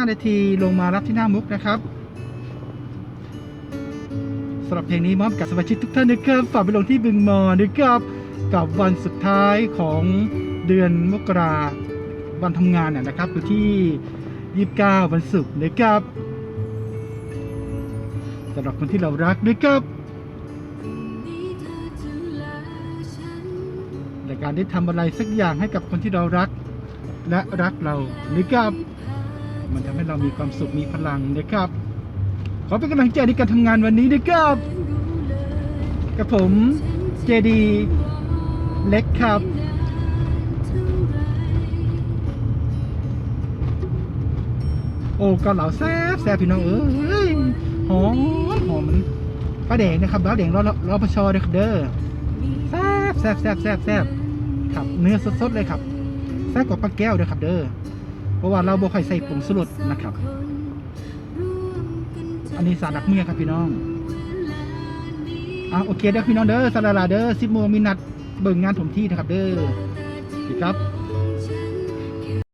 5นาทีลงมารับที่หน้ามุกนะครับสำหรับเพลงนี้มอบกับสมาชิกทุกท่านนะครับฝากไปลงที่บึงมอนะครับกับวันสุดท้ายของเดือนมกราวันทำงานน่ะนะครับคือที่ 29 วันศุกร์นะครับสำหรับคนที่เรารักนะครับในการได้ทำอะไรสักอย่างให้กับคนที่เรารัก และรักเรานะครับ มันทำให้เรามีความสุขมีพลังนะครับ ขอเป็นกำลังใจในการทำงานวันนี้นะครับกับผมเจดีเล็กครับโอ้เกาเหลาแซ่บแซ่บพี่น้องเอ้ยหอมหอมปลาแดงนะครับปลาแดงรอรอรอพชเด้อครับเด้อแซ่บแซ่บแซ่บแซ่บแซ่บครับเนื้อสดๆเลยครับแซ่บกว่าปลาแก้วเด้อครับเด้อ เพราะว่าเราบ่ค่อยใส่ผงสุรสนะครับ อันนี้สารดักเมียครับพี่น้องอะโอเคเด้อพี่น้องเด้อสาราเด้อสิบโมงมีนัดเบิ่งงานผมที่นะครับเด้อดีครับ